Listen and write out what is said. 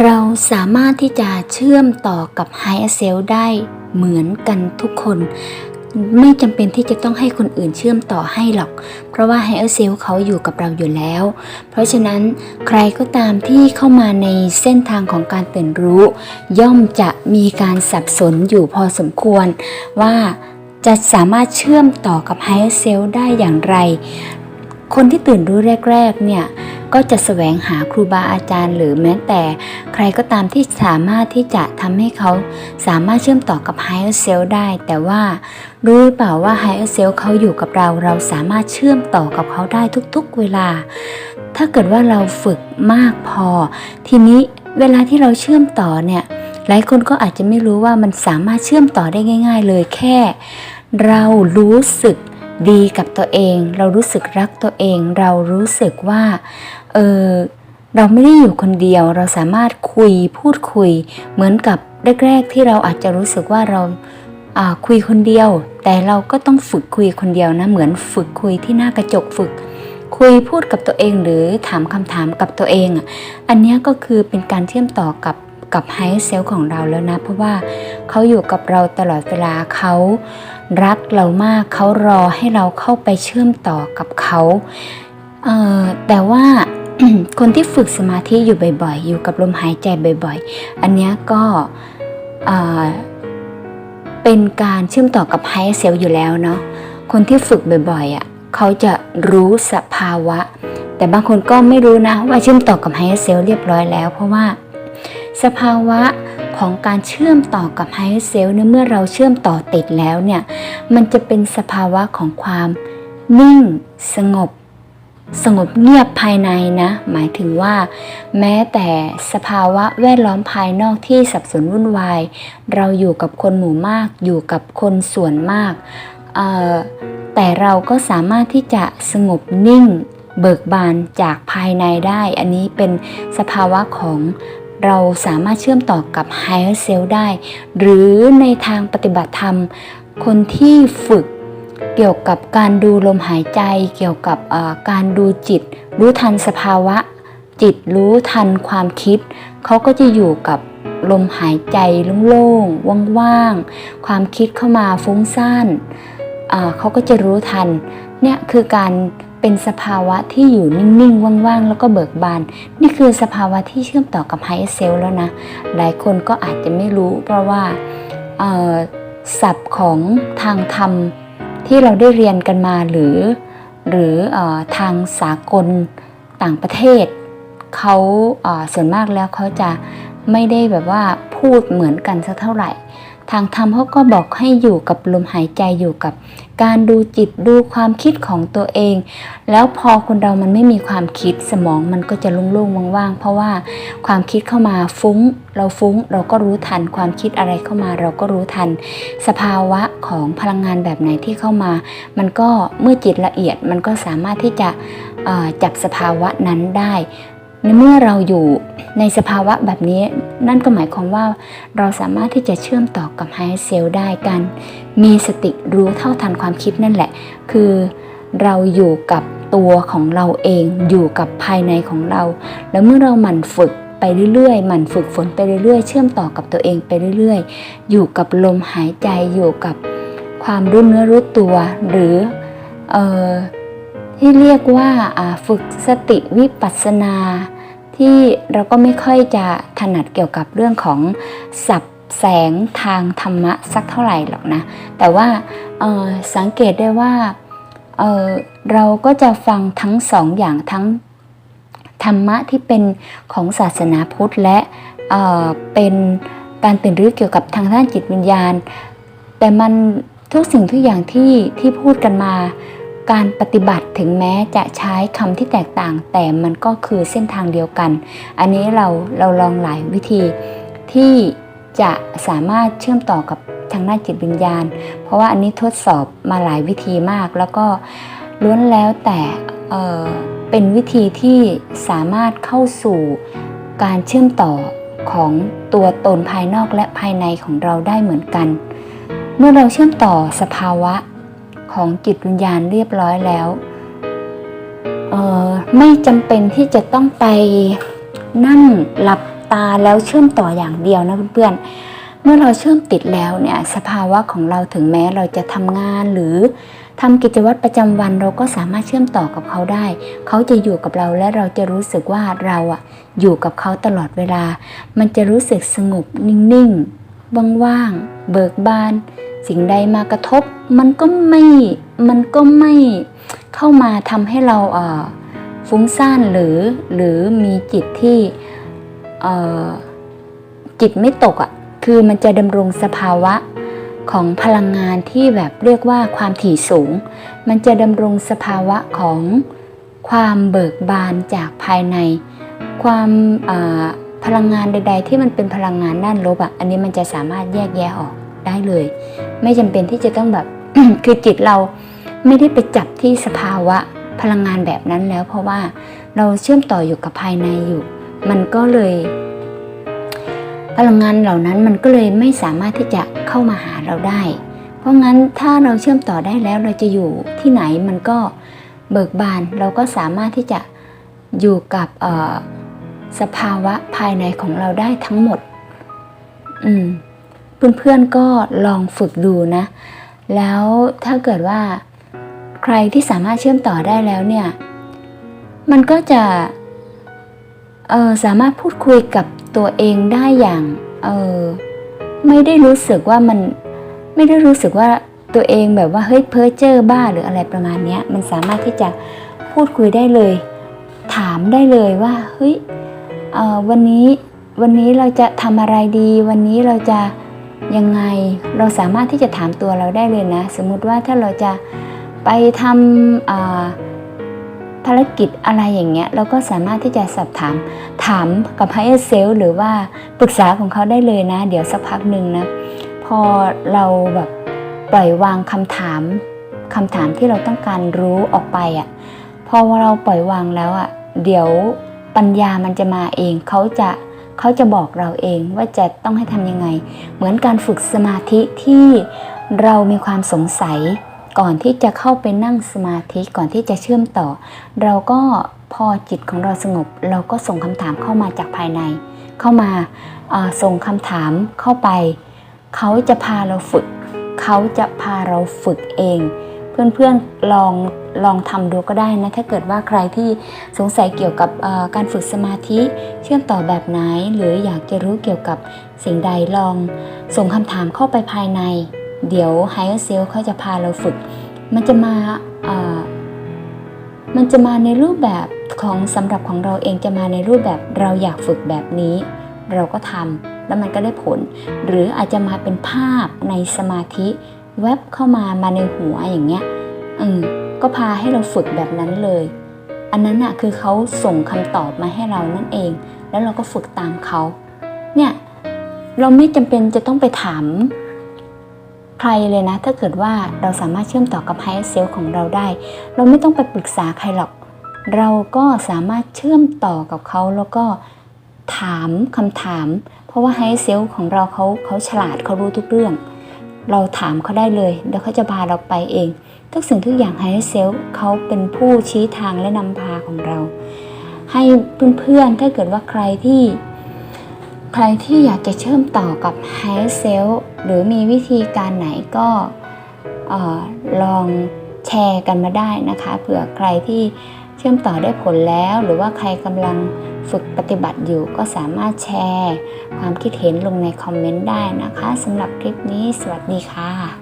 เราสามารถที่จะเชื่อมต่อกับ High s e l ได้เหมือนกันทุกคน ไม่จำเป็นที่จะต้องให้คนอื่นเชื่อมต่อให้หรอก เพราะว่า High s e l เขาอยู่กับเราอยู่แล้ว เพราะฉะนั้นใครก็ตามที่เข้ามาในเส้นทางของการตื่นรู้ ย่อมจะมีการสับสนอยู่พอสมควรว่าจะสามารถเชื่อมต่อกับ High s e l ได้อย่างไร คนที่ตื่นรู้แรกๆเนี่ยก็จะแสวงหาครูบาอาจารย์ หรือแม้แต่ใครก็ตามที่สามารถที่จะทำให้เขาสามารถเชื่อมต่อกับ Higher Self ได้ แต่ว่ารู้หรือเปล่าว่า Higher Self เขาอยู่กับเรา เราสามารถเชื่อมต่อกับเขาได้ทุกๆ เวลา ถ้าเกิดว่าเราฝึกมากพอ ทีนี้เวลาที่เราเชื่อมต่อเนี่ยหลายคนก็อาจจะไม่รู้ว่ามันสามารถเชื่อมต่อได้ง่าย ๆ เลยแค่ เรารู้สึก ดีกับตัวเอง เรารู้สึกรักตัวเอง เรารู้สึกว่าเออเราไม่ได้อยู่คนเดียว เราสามารถคุยพูดคุย เหมือนกับแรกๆที่เราอาจจะรู้สึกว่าเราคุยคนเดียว แต่เราก็ต้องฝึกคุยคนเดียวนะ เหมือนฝึกคุยที่หน้ากระจกฝึก คุยพูดกับตัวเองหรือถามคำถามกับตัวเองอะอันนี้ก็คือเป็นการเชื่อมต่อกับ กับไฮเซลของเราแล้วนะ เพราะว่าเขาอยู่กับเราตลอดเวลาเขารักเรามากเขารอให้เราเข้าไปเชื่อมต่อกับเขาเออแต่ว่าคนที่ฝึกสมาธิอยู่บ่อย ๆ อยู่กับลมหายใจบ่อย ๆ อันนี้ก็เป็นการเชื่อมต่อกับไฮเซลอยู่แล้วเนาะคนที่ฝึกบ่อยๆอะเขาจะรู้สภาวะ แต่บางคนก็ไม่รู้นะว่าเชื่อมต่อกับไฮเซลเรียบร้อยแล้ว เพราะว่า สภาวะของการเชื่อมต่อกับไฮเซลเนี่ยเมื่อเราเชื่อมต่อติดแล้วเนี่ย มันจะเป็นสภาวะของความนิ่งสงบ สงบเงียบภายในนะ หมายถึงว่า แม้แต่สภาวะแวดล้อมภายนอกที่สับสนวุ่นวาย เราอยู่กับคนหมู่มากอยู่กับคนส่วนมากเอ่อแต่เราก็สามารถที่จะสงบนิ่งเบิกบานจากภายในได้ อันนี้เป็นสภาวะของ เราสามารถเชื่อมต่อกับ Higher Self ได้ หรือในทางปฏิบัติธรรม คนที่ฝึกเกี่ยวกับการดูลมหายใจ เกี่ยวกับการดูจิต รู้ทันสภาวะ จิตรู้ทันความคิด เขาก็จะอยู่กับลมหายใจโล่งๆว่างๆ ความคิดเข้ามาฟุ้งซ่านเขาก็จะรู้ทัน เนี่ยคือการ เป็นสภาวะที่อยู่นิ่งๆ ว่างๆ แล้วก็เบิกบาน นี่คือสภาวะที่เชื่อมต่อกับไฮเซลแล้วนะ หลายคนก็อาจจะไม่รู้ เพราะว่าศัพท์ของทางธรรมที่เราได้เรียนกันมาหรือ หรืออทางสากลต่างประเทศเขาส่วนมากแล้วเขาจะไม่ได้แบบว่าพูดเหมือนกันสักเท่าไหร่ ทางธรรมเขาก็บอกให้อยู่กับลมหายใจอยู่กับ การดูจิตดูความคิดของตัวเอง แล้วพอคนเรามันไม่มีความคิดสมองมันก็จะโล่งๆว่างๆ เพราะว่าความคิดเข้ามาฟุ้ง เราฟุ้งเราก็รู้ทันความคิดอะไรเข้ามาเราก็รู้ทัน สภาวะของพลังงานแบบไหนที่เข้ามา มันก็เมื่อจิตละเอียดมันก็สามารถที่จะจับสภาวะนั้นได้ ในเมื่อเราอยู่ในสภาวะแบบนี้ นั่นก็หมายความว่าเราสามารถที่จะเชื่อมต่อกับไฮเซลได้กัน มีสติรู้เท่าทันความคิดนั่นแหละ คือเราอยู่กับตัวของเราเองอยู่กับภายในของเรา แล้วเมื่อเราหมั่นฝึกไปเรื่อยๆ หมั่นฝึกฝนไปเรื่อยๆ เชื่อมต่อกับตัวเองไปเรื่อยๆ อยู่กับลมหายใจอยู่กับความรู้เนื้อรู้ตัว หรือเอ่อที่เรียกว่าฝึกสติวิปัสสนา ที่เราก็ไม่ค่อยจะถนัดเกี่ยวกับเรื่องของศัพท์แสงทางธรรมะสักเท่าไหร่หรอกนะ แต่ว่าออสังเกตได้ว่าเออเราก็จะฟังทั้งสองอย่างทั้งธรรมะที่เป็นของศาสนาพุทธและเออเป็นการตื่นรู้เกี่ยวกับทางด้านจิตวิญญาณ แต่มันทุกสิ่งทุกอย่างที่ที่พูดกันมา การปฏิบัติถึงแม้จะใช้คำที่แตกต่าง แต่มันก็คือเส้นทางเดียวกัน อันนี้เราเราลองหลายวิธีที่จะสามารถเชื่อมต่อกับทางด้านจิตวิญญาณ เพราะว่าอันนี้ทดสอบมาหลายวิธีมาก แล้วก็ล้วนแล้วแต่เเป็นวิธีที่สามารถเข้าสู่การเชื่อมต่อของตัวตนภายนอกและภายในของเราได้เหมือนกัน เมื่อเราเชื่อมต่อสภาวะ ของจิตวิญญาณเรียบร้อยแล้วเออไม่จำเป็นที่จะต้องไปนั่งหลับตตาแล้วเชื่อมต่ออย่างเดียวนะเพื่อนๆ เมื่อเราเชื่อมติดแล้วเนี่ยสภาวะของเราถึงแม้เราจะทำงานหรือทำกิจวัตรประจำวันเราก็สามารถเชื่อมต่อกับเขาได้ เขาจะอยู่กับเราและเราจะรู้สึกว่าเราอะอยู่กับเขาตลอดเวลา มันจะรู้สึกสงบนิ่งๆ ว่างๆ เบิกบาน สิ่งใดมากระทบมันก็ไม่มันก็ไม่เข้ามาทำให้เราเฟุ้งซ่านหรือหรือมีจิตที่จิตไม่ตกอะ่ะคือมันจะดำรงสภาวะของพลังงานที่แบบเรียกว่าความถี่สูง มันจะดำรงสภาวะของความเบิกบานจากภายใน ความพลังงานใด ๆ ที่มันเป็นพลังงานด้านลบอะ่ะ อันนี้มันจะสามารถแยกแยะออกได้เลย ไม่จำเป็นที่จะต้องแบบ คือจิตเราไม่ได้ไปจับที่สภาวะพลังงานแบบนั้นแล้ว เพราะว่าเราเชื่อมต่ออยู่กับภายในอยู่ มันก็เลย พลังงานเหล่านั้นมันก็เลยไม่สามารถที่จะเข้ามาหาเราได้ เพราะงั้นถ้าเราเชื่อมต่อได้แล้วเราจะอยู่ที่ไหนมันก็เบิกบานเราก็สามารถที่จะอยู่กับอ่อสภาวะภายในของเราได้ทั้งหมด อืม เพื่อนๆก็ลองฝึกดูนะ แล้วถ้าเกิดว่าใครที่สามารถเชื่อมต่อได้แล้วเนี่ย มันก็จะเออสามารถพูดคุยกับตัวเองได้อย่างเออไม่ได้รู้สึกว่ามันไม่ได้รู้สึกว่าตัวเองแบบว่าเฮ้ยเพ้อเจ้อบ้าหรืออะไรประมาณเนี้ยมันสามารถที่จะพูดคุยได้เลย ถามได้เลยว่าเฮ้ยวันนี้วันนี้เราจะทำอะไรดี วันนี้เราจะ ยังไงเราสามารถที่จะถามตัวเราได้เลยนะ สมมุติว่าถ้าเราจะไปทำภารกิจอะไรอย่างเงี้ยเราก็สามารถที่จะสอบถามถามกับ higher self หรือว่าปรึกษาของเขาได้เลยนะ เดี๋ยวสักพักหนึ่งนะ พอเราแบบปล่อยวางคำถามคำถามที่เราต้องการรู้ออกไปอะ่ะพอเราปล่อยวางแล้วอะ่ะเดี๋ยวปัญญามันจะมาเองเขาจะ เขาจะบอกเราเองว่าจะต้องให้ทำยังไง เหมือนการฝึกสมาธิที่เรามีความสงสัย ก่อนที่จะเข้าไปนั่งสมาธิก่อนที่จะเชื่อมต่อ เราก็พอจิตของเราสงบ เราก็ส่งคำถามเข้ามาจากภายใน เข้ามาส่งคำถามเข้าไป เขาจะพาเราฝึก เขาจะพาเราฝึกเอง เพื่อนๆลอง ลองทำดูก็ได้นะ ถ้าเกิดว่าใครที่สงสัยเกี่ยวกับการฝึกสมาธิเชื่อมต่อแบบไหน หรืออยากจะรู้เกี่ยวกับสิ่งใดลอง ส่งคำถามเข้าไปภายใน เดี๋ยว Higher Self เขาจะพาเราฝึก มันจะมามันจะมาในรูปแบบของสำหรับของเราเองจะมาในรูปแบบเราอยากฝึกแบบนี้ เราก็ทำแล้วมันก็ได้ผล หรืออาจจะมาเป็นภาพในสมาธิแวบเข้ามามาในหัวอย่างเงี้ยอืม ก็พาให้เราฝึกแบบนั้นเลย อันนั้นอะคือเขาส่งคำตอบมาให้เรานั่นเอง แล้วเราก็ฝึกตามเขาเนี่ยเราไม่จำเป็นจะต้องไปถามใครเลยนะ ถ้าเกิดว่าเราสามารถเชื่อมต่อกับไฮเซลของเราได้ เราไม่ต้องไปปรึกษาใครหรอก เราก็สามารถเชื่อมต่อกับเขาแล้วก็ถามคำถาม เพราะว่าไฮเซลของเราเขาเขาฉลาดเขารู้ทุกเรื่อง เราถามเขาได้เลย แล้วเขาจะพาเราไปเอง ทุกสิ่งทุกอย่างไฮเซลเขาเป็นผู้ชี้ทางและนำพาของเรา ให้เพื่อนๆ ถ้าเกิดว่าใครที่ใครที่อยากจะเชื่อมต่อกับไฮเซลหรือมีวิธีการไหนก็ลองแชร์กันมาได้นะคะ เผื่อใครที่เชื่อมต่อได้ผลแล้ว หรือว่าใครกำลัง ฝึกปฏิบัติอยู่ก็สามารถแชร์ ความคิดเห็นลงในคอมเมนต์ได้นะคะสำหรับคลิปนี้สวัสดีค่ะ